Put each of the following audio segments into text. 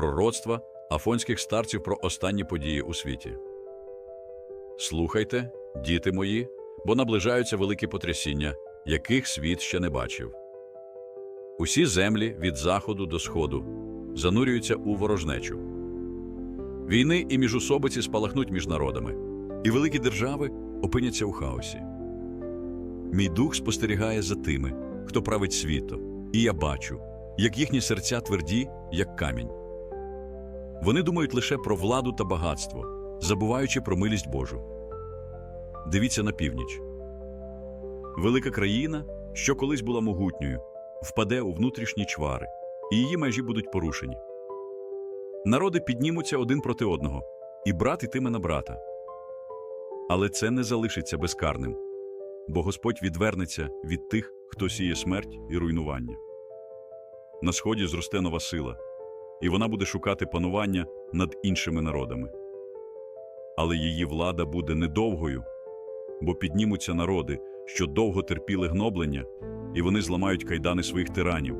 пророцтва афонських старців про останні події у світі. Слухайте, діти мої, бо наближаються великі потрясіння, яких світ ще не бачив. Усі землі від заходу до сходу занурюються у ворожнечу. Війни і міжусобиці спалахнуть між народами, і великі держави опиняться у хаосі. Мій дух спостерігає за тими, хто править світом, і я бачу, як їхні серця тверді, як камінь. Вони думають лише про владу та багатство, забуваючи про милість Божу. Дивіться на північ. Велика країна, що колись була могутньою, впаде у внутрішні чвари, і її межі будуть порушені. Народи піднімуться один проти одного, і брат ітиме на брата. Але це не залишиться безкарним, бо Господь відвернеться від тих, хто сіє смерть і руйнування. На сході зросте нова сила, і вона буде шукати панування над іншими народами. Але її влада буде недовгою, бо піднімуться народи, що довго терпіли гноблення, і вони зламають кайдани своїх тиранів.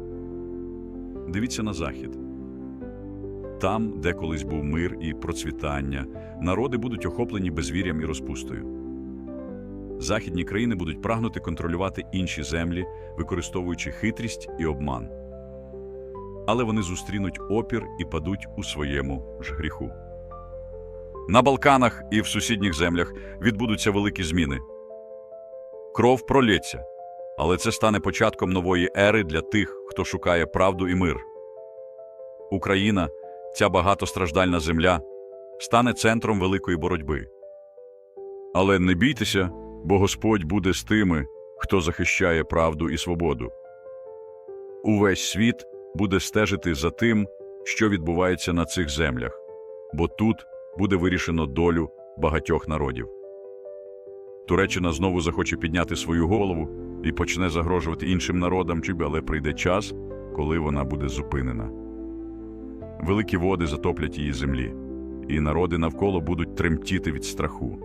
Дивіться на захід. Там, де колись був мир і процвітання, народи будуть охоплені безвір'ям і розпустою. Західні країни будуть прагнути контролювати інші землі, використовуючи хитрість і обман. Але вони зустрінуть опір і падуть у своєму ж гріху. На Балканах і в сусідніх землях відбудуться великі зміни. Кров пролється, але це стане початком нової ери для тих, хто шукає правду і мир. Україна, ця багатостраждальна земля, стане центром великої боротьби. Але не бійтеся, бо Господь буде з тими, хто захищає правду і свободу. Увесь світ буде стежити за тим, що відбувається на цих землях, бо тут буде вирішено долю багатьох народів. Туреччина знову захоче підняти свою голову і почне загрожувати іншим народам, але прийде час, коли вона буде зупинена. Великі води затоплять її землі, і народи навколо будуть тремтіти від страху.